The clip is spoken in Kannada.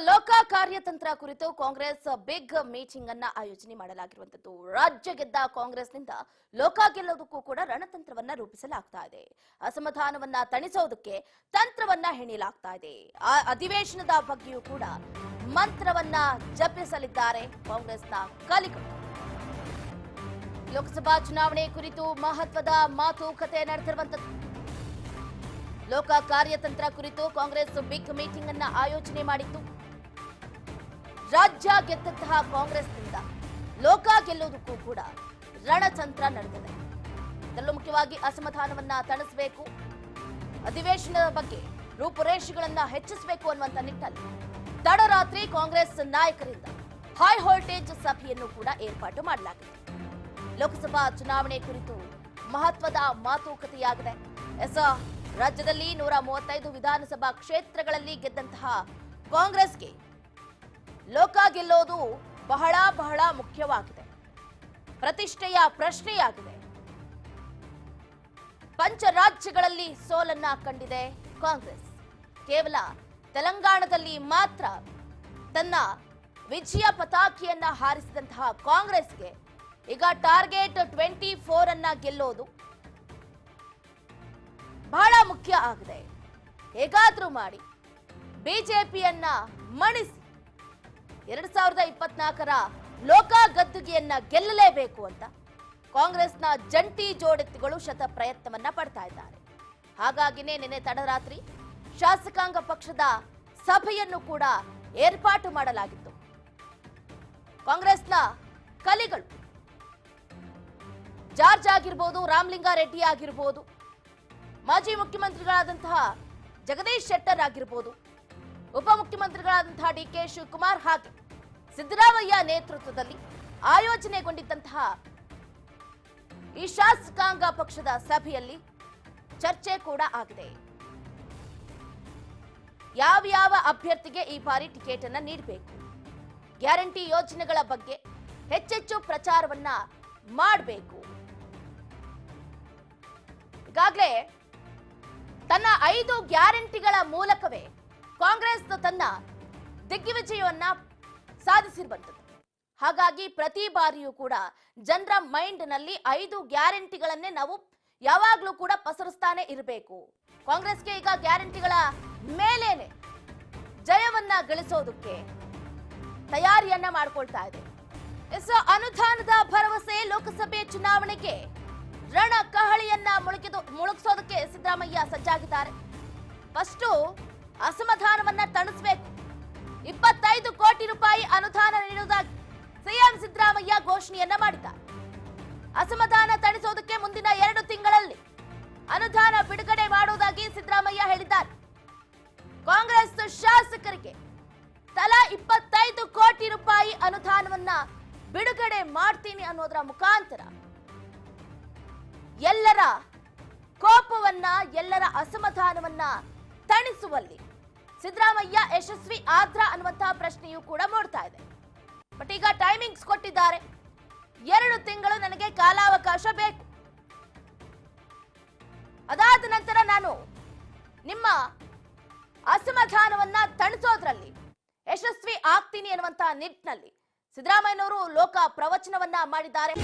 ಲೋಕ ಕಾರ್ಯತಂತ್ರ ಕುರಿತು ಕಾಂಗ್ರೆಸ್ ಬಿಗ್ ಮೀಟಿಂಗ್ ಅನ್ನ ಆಯೋಜನೆ ಮಾಡಲಾಗಿರುವಂತದ್ದು. ರಾಜ್ಯ ಗೆದ್ದ ಕಾಂಗ್ರೆಸ್ನಿಂದ ಲೋಕ ಗೆಲ್ಲೋದಕ್ಕೂ ಕೂಡ ರಣತಂತ್ರವನ್ನ ರೂಪಿಸಲಾಗ್ತಾ ಇದೆ. ಅಸಮಾಧಾನವನ್ನ ತಣಿಸೋದಕ್ಕೆ ತಂತ್ರವನ್ನ ಹೆಣಿಲಾಗ್ತಾ ಇದೆ. ಆ ಅಧಿವೇಶನದ ಬಗ್ಗೆಯೂ ಕೂಡ ಮಂತ್ರವನ್ನ ಜಪಿಸಲಿದ್ದಾರೆ ಕಾಂಗ್ರೆಸ್ನ ಕಲಿಕ ಲೋಕಸಭಾ ಚುನಾವಣೆ ಕುರಿತು ಮಹತ್ವದ ಮಾತುಕತೆ ನಡೆದಿರುವಂತದ್ದು. ಲೋಕ ಕಾರ್ಯತಂತ್ರ ಕುರಿತು ಕಾಂಗ್ರೆಸ್ ಬಿಗ್ ಮೀಟಿಂಗ್ ಅನ್ನ ಆಯೋಜನೆ ಮಾಡಿತ್ತು. ರಾಜ್ಯ ಗೆದ್ದಂತಹ ಕಾಂಗ್ರೆಸ್ನಿಂದ ಲೋಕ ಗೆಲ್ಲುವುದಕ್ಕೂ ಕೂಡ ರಣತಂತ್ರ ನಡೆದಿದೆ. ಇದರಲ್ಲೂ ಮುಖ್ಯವಾಗಿ ಅಸಮಾಧಾನವನ್ನ ತಣಿಸಬೇಕು. ಅಧಿವೇಶನದ ಬಗ್ಗೆ ರೂಪುರೇಷೆಗಳನ್ನ ಹೆಚ್ಚಿಸಬೇಕು ಅನ್ನುವಂತ ನಿಟ್ಟಲ್ಲಿ ತಡರಾತ್ರಿ ಕಾಂಗ್ರೆಸ್ ನಾಯಕರಿಂದ ಹೈ ವೋಲ್ಟೇಜ್ ಸಭೆಯನ್ನು ಕೂಡ ಏರ್ಪಾಟು ಮಾಡಲಾಗಿದೆ. ಲೋಕಸಭಾ ಚುನಾವಣೆ ಕುರಿತು ಮಹತ್ವದ ಮಾತುಕತೆಯಾಗಿದೆ. ಎಸ್, ರಾಜ್ಯದಲ್ಲಿ ನೂರ ಮೂವತ್ತೈದು ವಿಧಾನಸಭಾ ಕ್ಷೇತ್ರಗಳಲ್ಲಿ ಗೆದ್ದಂತಹ ಕಾಂಗ್ರೆಸ್ಗೆ ಲೋಕ ಗೆಲ್ಲೋದು ಬಹಳ ಬಹಳ ಮುಖ್ಯವಾಗಿದೆ. ಪ್ರತಿಷ್ಠೆಯ ಪ್ರಶ್ನೆಯಾಗಿದೆ. ಪಂಚ ರಾಜ್ಯಗಳಲ್ಲಿ ಸೋಲನ್ನ ಕಂಡಿದೆ ಕಾಂಗ್ರೆಸ್. ಕೇವಲ ತೆಲಂಗಾಣದಲ್ಲಿ ಮಾತ್ರ ತನ್ನ ವಿಜಯ ಪತಾಕಿಯನ್ನ ಹಾರಿಸಿದಂತಹ ಕಾಂಗ್ರೆಸ್ಗೆ ಈಗ ಟಾರ್ಗೆಟ್ ಟ್ವೆಂಟಿ ಫೋರ್ ಅನ್ನ ಗೆಲ್ಲೋದು ಬಹಳ ಮುಖ್ಯ ಆಗಿದೆ. ಹೇಗಾದ್ರೂ ಮಾಡಿ ಬಿಜೆಪಿಯನ್ನ ಮಣಿಸಿ ಎರಡ್ ಸಾವಿರದ ಇಪ್ಪತ್ನಾಲ್ಕರ ಲೋಕ ಗದ್ದುಗೆಯನ್ನ ಗೆಲ್ಲಲೇಬೇಕು ಅಂತ ಕಾಂಗ್ರೆಸ್ನ ಜಂಟಿ ಜೋಡೆತ್ತುಗಳು ಶತ ಪ್ರಯತ್ನವನ್ನ ಪಡ್ತಾ ಇದ್ದಾರೆ. ಹಾಗಾಗಿನೇ ನಿನ್ನೆ ತಡರಾತ್ರಿ ಶಾಸಕಾಂಗ ಪಕ್ಷದ ಸಭೆಯನ್ನು ಕೂಡ ಏರ್ಪಾಟು ಮಾಡಲಾಗಿತ್ತು. ಕಾಂಗ್ರೆಸ್ನ ಕಲಿಗಳು ಜಾರ್ಜ್ ಆಗಿರ್ಬೋದು, ರಾಮಲಿಂಗಾರೆಡ್ಡಿ ಆಗಿರ್ಬೋದು, ಮಾಜಿ ಮುಖ್ಯಮಂತ್ರಿಗಳಾದಂತಹ ಜಗದೀಶ್ ಶೆಟ್ಟರ್ ಆಗಿರ್ಬೋದು, ಉಪಮುಖ್ಯಮಂತ್ರಿಗಳಾದಂತಹ ಡಿ ಕೆ ಶಿವಕುಮಾರ್ ಹಾಗೆ ಸಿದ್ದರಾಮಯ್ಯ ನೇತೃತ್ವದಲ್ಲಿ ಆಯೋಜನೆಗೊಂಡಿದ್ದಂತಹ ಈ ಶಾಸಕಾಂಗ ಪಕ್ಷದ ಸಭೆಯಲ್ಲಿ ಚರ್ಚೆ ಕೂಡ ಆಗಿದೆ. ಯಾವ ಯಾವ ಅಭ್ಯರ್ಥಿಗೆ ಈ ಬಾರಿ ಟಿಕೆಟ್ ಅನ್ನ ನೀಡಬೇಕು? ಗ್ಯಾರಂಟಿ ಯೋಜನೆಗಳ ಬಗ್ಗೆ ಹೆಚ್ಚೆಚ್ಚು ಪ್ರಚಾರವನ್ನ ಮಾಡಬೇಕು. ಈಗಾಗಲೇ ತನ್ನ ಐದು ಗ್ಯಾರಂಟಿಗಳ ಮೂಲಕವೇ ಕಾಂಗ್ರೆಸ್ ತನ್ನ ದಿಗ್ವಿಜಯವನ್ನ ಸಾಧಿಸಿರುವಂಥದ್ದು ಹಾಗಾಗಿ ಪ್ರತಿ ಬಾರಿಯೂ ಕೂಡ ಜನರ ಮೈಂಡ್ನಲ್ಲಿ ಐದು ಗ್ಯಾರಂಟಿಗಳನ್ನೇ ನಾವು ಯಾವಾಗ್ಲೂ ಕೂಡ ಪಸರಿಸ್ತಾನೆ ಇರಬೇಕು. ಕಾಂಗ್ರೆಸ್ಗೆ ಈಗ ಗ್ಯಾರಂಟಿಗಳ ಮೇಲೇನೆ ಜಯವನ್ನ ಗಳಿಸೋದಕ್ಕೆ ತಯಾರಿಯನ್ನ ಮಾಡ್ಕೊಳ್ತಾ ಇದೆ. ಅನುದಾನದ ಭರವಸೆ ಲೋಕಸಭೆ ಚುನಾವಣೆಗೆ ರಣ ಕಹಳಿಯನ್ನ ಮುಳುಗಿದು ಮುಳುಗಿಸೋದಕ್ಕೆ ಸಿದ್ದರಾಮಯ್ಯ ಸಜ್ಜಾಗಿದ್ದಾರೆ. ಫಸ್ಟು ಅಸಮಾಧಾನವನ್ನ ತಣಿಸ್ಬೇಕು. ಕೋಟಿ ರೂಪಾಯಿ ಅನುದಾನ ನೀಡುವುದಾಗಿ ಸಿಎಂ ಸಿದ್ದರಾಮಯ್ಯ ಘೋಷಣೆಯನ್ನ ಮಾಡಿದ್ದಾರೆ ಅಸಮಾಧಾನ ತಣಿಸೋದಕ್ಕೆ ಮುಂದಿನ ಎರಡು ತಿಂಗಳಲ್ಲಿ ಅನುದಾನ ಬಿಡುಗಡೆ ಮಾಡುವುದಾಗಿ ಸಿದ್ದರಾಮಯ್ಯ ಹೇಳಿದ್ದಾರೆ. ಕಾಂಗ್ರೆಸ್ ಶಾಸಕರಿಗೆ ತಲಾ ಇಪ್ಪತ್ತೈದು ಕೋಟಿ ರೂಪಾಯಿ ಅನುದಾನವನ್ನ ಬಿಡುಗಡೆ ಮಾಡ್ತೀನಿ ಅನ್ನೋದರ ಮುಖಾಂತರ ಎಲ್ಲರ ಕೋಪವನ್ನ, ಎಲ್ಲರ ಅಸಮಾಧಾನವನ್ನ ತಣಿಸುವಲ್ಲಿ ಸಿದ್ದರಾಮಯ್ಯ ಯಶಸ್ವಿ ಆದ್ರ ಅನ್ನುವಂತಹ ಪ್ರಶ್ನೆಯೂ ಕೂಡ ಮೂಡ್ತಾ ಇದೆ. ಬಟ್ ಈಗ ಟೈಮಿಂಗ್ಸ್ ಕೊಟ್ಟಿದ್ದಾರೆ. ಎರಡು ತಿಂಗಳು ನನಗೆ ಕಾಲಾವಕಾಶ ಬೇಕು. ಅದಾದ ನಂತರ ನಾನು ನಿಮ್ಮ ಅಸಮಾಧಾನವನ್ನ ತಣಿಸೋದ್ರಲ್ಲಿ ಯಶಸ್ವಿ ಆಗ್ತೀನಿ ಎನ್ನುವಂತಹ ನಿಟ್ಟಿನಲ್ಲಿ ಸಿದ್ದರಾಮಯ್ಯನವರು ಲೋಕ ಪ್ರವಚನವನ್ನ ಮಾಡಿದ್ದಾರೆ.